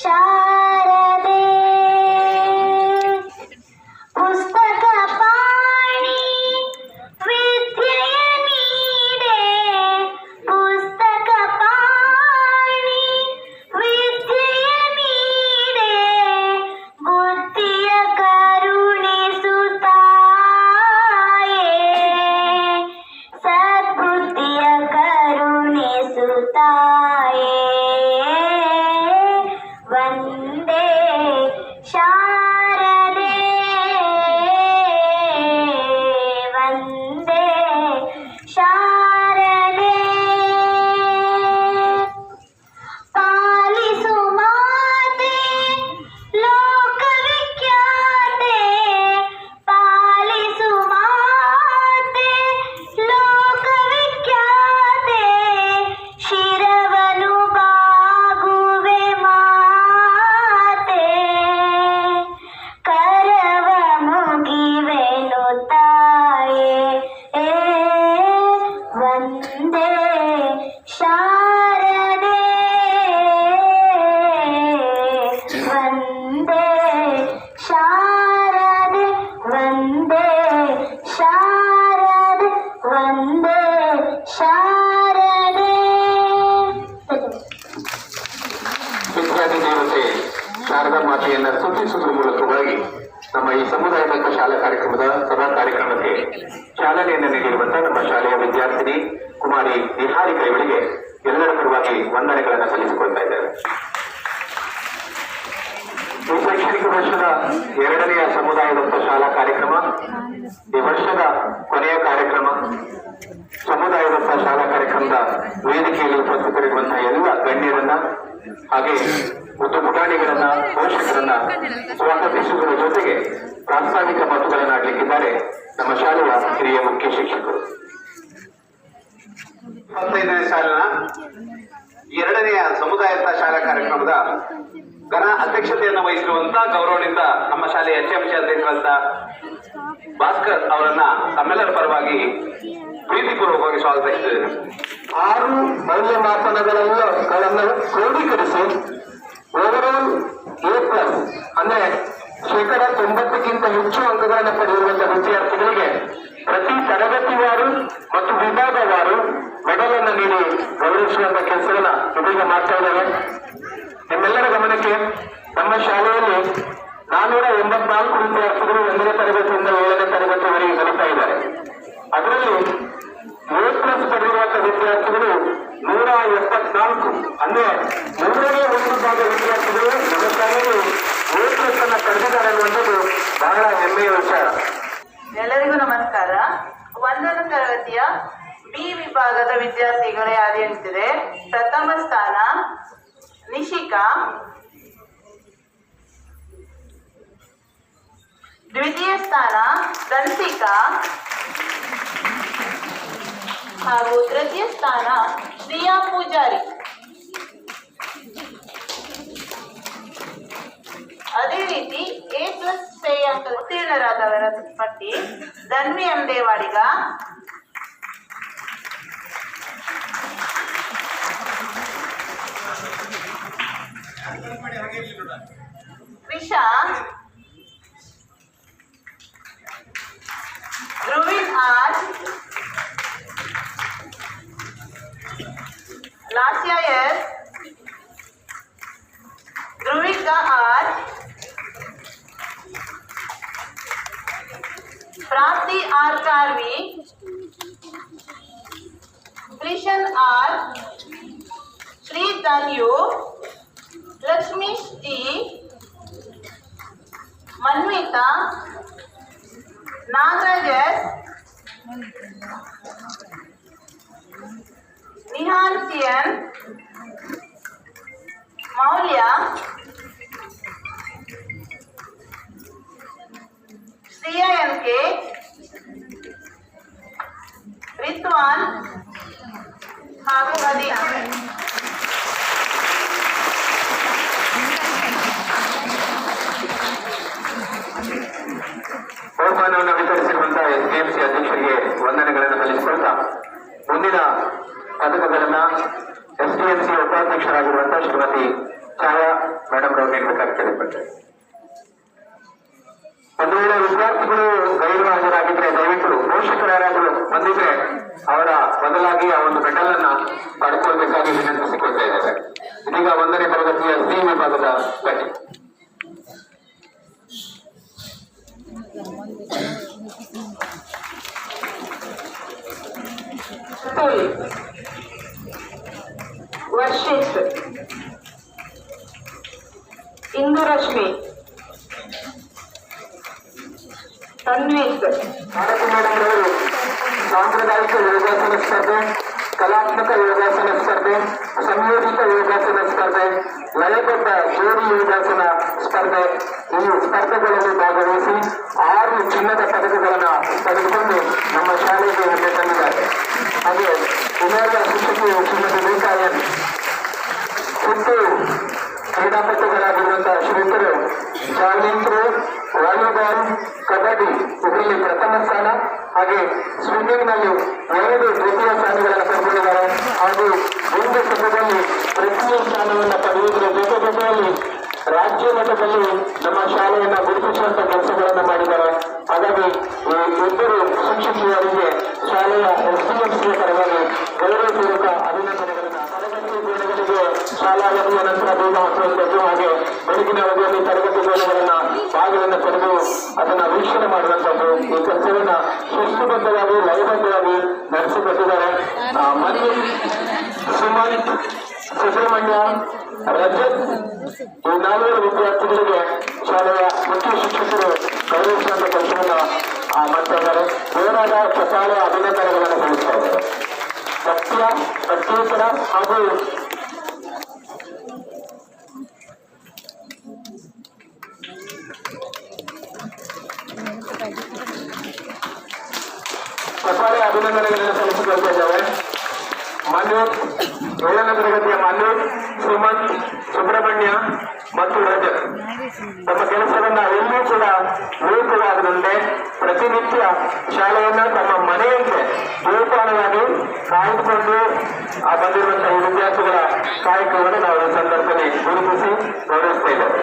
Ciao. ಚಾಲನೆಯನ್ನು ನೀಡಿರುವಂತಹ ನಮ್ಮ ಶಾಲೆಯ ವಿದ್ಯಾರ್ಥಿನಿ ಕುಮಾರಿ ಬಿಹಾರಿ ಕೈಗಳಿಗೆ ಎಲ್ಲರ ಪರವಾಗಿ ವಂದನೆಗಳನ್ನು ಸಲ್ಲಿಸಿಕೊಳ್ತಾ ಇದ್ದಾರೆ. ಈ ಶೈಕ್ಷಣಿಕ ವರ್ಷದ ಎರಡನೆಯ ಸಮುದಾಯದತ್ತ ಶಾಲಾ ಕಾರ್ಯಕ್ರಮ, ಈ ವರ್ಷದ ಕೊನೆಯ ಕಾರ್ಯಕ್ರಮ, ಸಮುದಾಯದತ್ತ ಶಾಲಾ ಕಾರ್ಯಕ್ರಮದ ವೇದಿಕೆಯಲ್ಲಿ ಉಪಸ್ಥಿತರಿರುವಂತಹ ಎಲ್ಲ ಗಣ್ಯರನ್ನ ಹಾಗೆ ಮತ್ತು ಪುಟಾಣಿಗಳನ್ನ ಪೋಷಕರನ್ನ ಸ್ವಾಗತಿಸುವುದರ ಜೊತೆಗೆ ಪ್ರಾಸ್ತಾವಿಕ ಮಾತುಗಳನ್ನು ಆಡಲಿಕ್ಕಿದ್ದಾರೆ ನಮ್ಮ ಶಾಲೆಯ ಹಿರಿಯ ಮುಖ್ಯ ಶಿಕ್ಷಕರು. ಇಪ್ಪತ್ತೈದನೇ ಸಾಲಿನ ಎರಡನೆಯ ಸಮುದಾಯದ ಶಾಲಾ ಕಾರ್ಯಕ್ರಮದ ಘನ ಅಧ್ಯಕ್ಷತೆಯನ್ನು ವಹಿಸಿರುವಂತ ಗೌರವದಿಂದ ನಮ್ಮ ಶಾಲೆಯ ಎಚ್ ಎಂ ಸಿ ಅಧ್ಯಕ್ಷರಂತ ಭಾಸ್ಕರ್ ಅವರನ್ನ ತಮ್ಮೆಲ್ಲರ ಪರವಾಗಿ ಪ್ರೀತಿಪೂರ್ವಕವಾಗಿ ಸ್ವಾಗತಿಸಿದ್ದೇನೆ ಆರು ಮೌಲ್ಯಮಾಪನಗಳನ್ನು ಕ್ರೋಢೀಕರಿಸಿ ಓವರಾಲ್ ಎ ಪ್ಲಸ್ ಅಂದ್ರೆ ಶೇಕಡ ತೊಂಬತ್ತಕ್ಕಿಂತ ಹೆಚ್ಚು ಅಂಕಗಳನ್ನು ಪಡೆಯುವಂತಹ ವಿದ್ಯಾರ್ಥಿಗಳಿಗೆ ಪ್ರತಿ ತರಗತಿವಾರು ಮತ್ತು ವಿಭಾಗವಾರು ಮೆಡಲ್ ನೀಡಿ ಗೌರವಿಸುವಂತಹ ಕೆಲಸವನ್ನ ಇದೀಗ ಮಾಡ್ತಾ ಇದ್ದಾರೆ ನಿಮ್ಮೆಲ್ಲರ ಗಮನಕ್ಕೆ ನಮ್ಮ ಶಾಲೆಯಲ್ಲಿ ನಾನ್ನೂರ ಎಂಬತ್ನಾಲ್ಕು ವಿದ್ಯಾರ್ಥಿಗಳು ಒಂದನೇ ತರಗತಿಯಿಂದ ಏಳನೇ ತರಗತಿವರೆಗೆ ಕಲಿತಾ ಇದ್ದಾರೆ ಅದರಲ್ಲಿ ಎ ಪ್ಲಸ್ ಪಡೆದಿರುವಂತಹ ವಿದ್ಯಾರ್ಥಿಗಳು ನೂರ ಎಪ್ಪತ್ನಾಲ್ಕು ಅಂದ್ರೆ ಮೂರನೇ ಒಂದು ಭಾಗ ವಿದ್ಯಾರ್ಥಿಗಳು ನಮ್ಮ ಶಾಲೆಯಲ್ಲಿ ಎ ಪ್ಲಸ್ ಅನ್ನ ಪಡೆದಿದ್ದಾರೆ ಅನ್ನುವಂಥದ್ದು ಎಲ್ಲರಿಗೂ ನಮಸ್ಕಾರ. ಒಂದನೇ ತರಗತಿಯ ಬಿ ವಿಭಾಗದ ವಿದ್ಯಾರ್ಥಿಗಳೇ ಯಾರೆಂತಿದೆ ಪ್ರಥಮ ಸ್ಥಾನ, ನಿಶಿಕಾ. ದ್ವಿತೀಯ ಸ್ಥಾನ ರಂಸಿಕಾ ಹಾಗೂ ತೃತೀಯ ಸ್ಥಾನ ಶ್ರಿಯಾ ಪೂಜಾರಿ. ಅದೇ ರೀತಿ ಎ ಪ್ಲಸ್ ಶ್ರೇಯಾಂಕ ಉತ್ತೀರ್ಣರಾದವರ ಪಟ್ಟಿ Dhanvi ಅಂಬೇವಾಡಿಗ Krisha Dhruvin R. Lasya S. Dhruvika the are carving prison are Sri Danyu Lakshmi T Manmita nagrajas nihan tian Maulya Sriya okay. Shriya N K ರಿತ್ವಾನ್ ಹಾಗೂ ಅದಿತ್ ಬಹುಮಾನವನ್ನು ವಿತರಿಸಿರುವಂತಹ ಎಸ್ಡಿಎಂಸಿ ಅಧ್ಯಕ್ಷರಿಗೆ ವಂದನೆಗಳನ್ನು ಸಲ್ಲಿಸಿಕೊಳ್ತಾ ಮುಂದಿನ ಪದಕಗಳನ್ನ ಎಸ್ಡಿಎಂಸಿ ಉಪಾಧ್ಯಕ್ಷರಾಗಿರುವಂತಹ ಶ್ರೀಮತಿ ಛಾಯಾ ಮೇಡಮ್ ಕೇಳ್ಕೊಳ್ತೇವೆ ಒಂದು ವೇಳೆ ವಿದ್ಯಾರ್ಥಿಗಳು ಗೈರು ಹಾಜರಾಗಿದ್ರೆ ದಯವಿಟ್ಟು ಪೋಷಕರು ಬಂದಿದ್ರೆ ಅವರ ಬದಲಾಗಿ ಆ ಒಂದು ಮೆಡಲ್ ಅನ್ನ ಪಡ್ಕೊಳ್ಬೇಕಾಗಿ ವಿನಂತಿಸಿಕೊಳ್ತಾ ಇದ್ದಾರೆ ಇದೀಗ ಒಂದನೇ ತರಗತಿಯ ಸಿ ವಿಭಾಗದ ಬನ್ನಿ ವರ್ಷಿತ್. ಇಂದುರಶ್ಮಿ. ಭಾರತಿ ಮೇಡಮ್ ಸಾಂಪ್ರದಾಯಿಕ ಯೋಗಾಸನ ಸ್ಪರ್ಧೆ ಕಲಾತ್ಮಕ ಯೋಗಾಸನ ಸ್ಪರ್ಧೆ ಸಂಯೋಜಿತ ಯೋಗಾಸನ ಸ್ಪರ್ಧೆ ಲಯಬದ್ಧ ಜೋಡಿ ಯೋಗಾಸನ ಸ್ಪರ್ಧೆ ಈ ಸ್ಪರ್ಧೆಗಳಲ್ಲಿ ಭಾಗವಹಿಸಿ ಆರು ಚಿನ್ನದ ಪದಕಗಳನ್ನು ಪಡೆದುಕೊಂಡು ನಮ್ಮ ಶಾಲೆಗೆ ಹೆಮ್ಮೆ ತಂದಿದ್ದಾರೆ ಹಾಗೆ ವಿಭಾಗ ಶಿಕ್ಷಕಿ ಶ್ರೀಮತಿ ಲೀಕಾಯನ್ ಹುಟ್ಟು ಕ್ರೀಡಾಪಟುಗಳಾಗಿರುವಂತಹ ಶ್ರೀಕರು ಜಾವ್ಲಿನ್ ಥ್ರೋ ವಾಲಿಬಾಲ್ ಕಬಡ್ಡಿ ಇದರಲ್ಲಿ ಪ್ರಥಮ ಸ್ಥಾನ ಹಾಗೆ ಸ್ವಿಮ್ಮಿಂಗ್ನಲ್ಲಿ ಎರಡು ದ್ವಿತೀಯ ಸ್ಥಾನಗಳನ್ನು ಪಡೆದಿದ್ದಾರೆ ಹಾಗೂ ಒಂದು ಸಭೆಯಲ್ಲಿ ತೃತೀಯ ಸ್ಥಾನವನ್ನು ಪಡೆಯುವುದರ ಜೊತೆ ಜೊತೆಯಲ್ಲಿ ರಾಜ್ಯ ಮಟ್ಟದಲ್ಲಿ ನಮ್ಮ ಶಾಲೆಯನ್ನು ಗುರುತಿಸುವಂತಹ ಕೆಲಸಗಳನ್ನು ಮಾಡಿದ್ದಾರೆ. ಹಾಗಾಗಿ ಇಬ್ಬರು ಶಿಕ್ಷಕಿಯರಿಗೆ ಶಾಲೆಯ ಎಸ್ಡಿಎಂಸಿಯ ಪರವಾಗಿ ಗೌರವಪೂರ್ವಕ ಅಭಿನಂದನೆಗಳನ್ನು ಶಾಲಾ ಅವಧಿಯ ನಂತರ ಬೇಗ ಹಾಕುವಂಥದ್ದು ಹಾಗೆ ಬೆಳಗಿನ ಅವಧಿಯಲ್ಲಿ ತರಗತಿ ಗೋಡೆಗಳನ್ನ ಭಾಗವನ್ನು ಪಡೆದು ಅದನ್ನ ವೀಕ್ಷಣೆ ಮಾಡುವಂತದ್ದು ಈ ಕೆಲಸವನ್ನ ಶಿಸ್ತುಬದ್ಧವಾಗಿ ಲಯಬದ್ಧವಾಗಿ ನಡೆಸಿಕೊಟ್ಟಿದ್ದಾರೆ ಸುಬ್ರಹ್ಮಣ್ಯ ರಜತ್ ಈ ನಾಲ್ವರು ವಿದ್ಯಾರ್ಥಿಗಳಿಗೆ ಶಾಲೆಯ ಮುಖ್ಯ ಶಿಕ್ಷಕರು ಗೌರವಿಸುವಂತ ಕೆಲಸವನ್ನ ಮಾಡ್ತಾ ಇದ್ದಾರೆ ಜೋರಾದ ಚಪಾಳೆ ಅಭಿನಂದನೆಗಳನ್ನು ಸಲ್ಲಿಸ್ತಾ ಇದ್ದಾರೆ ಸತ್ಯ ಪ್ರತ್ಯೇಕರ ಹಾಗೂ ಚಪಾಳೆ ಅಭಿನಂದನೆಗಳನ್ನು ಸಲ್ಲಿಸಿಕೊಳ್ತಾ ಇದ್ದೇವೆ. ಏಳನೇ ತರಗತಿಯ ಮನೋಜ್ ಸುಮಂತ್, ಸುಬ್ರಹ್ಮಣ್ಯ ಮತ್ತು ರಜತ್. ತಮ್ಮ ಕೆಲಸವನ್ನ ಎಲ್ಲೂ ಕೂಡ ವಿರೂಪವಾಗದಂತೆ ಪ್ರತಿನಿತ್ಯ ಶಾಲೆಯನ್ನ ತಮ್ಮ ಮನೆಯಂತೆ ಜೋಪಾನವಾಗಿ ಕಾಯ್ದುಕೊಂಡು, ಆ ಬಂದಿರುವಂತಹ ವಿದ್ಯಾರ್ಥಿಗಳ ಕಾಯಕವನ್ನು ನಾವು ಸಂದರ್ಭದಲ್ಲಿ ಗುರುತಿಸಿ ಗೌರವಿಸ್ತಾ ಇದ್ದೇವೆ.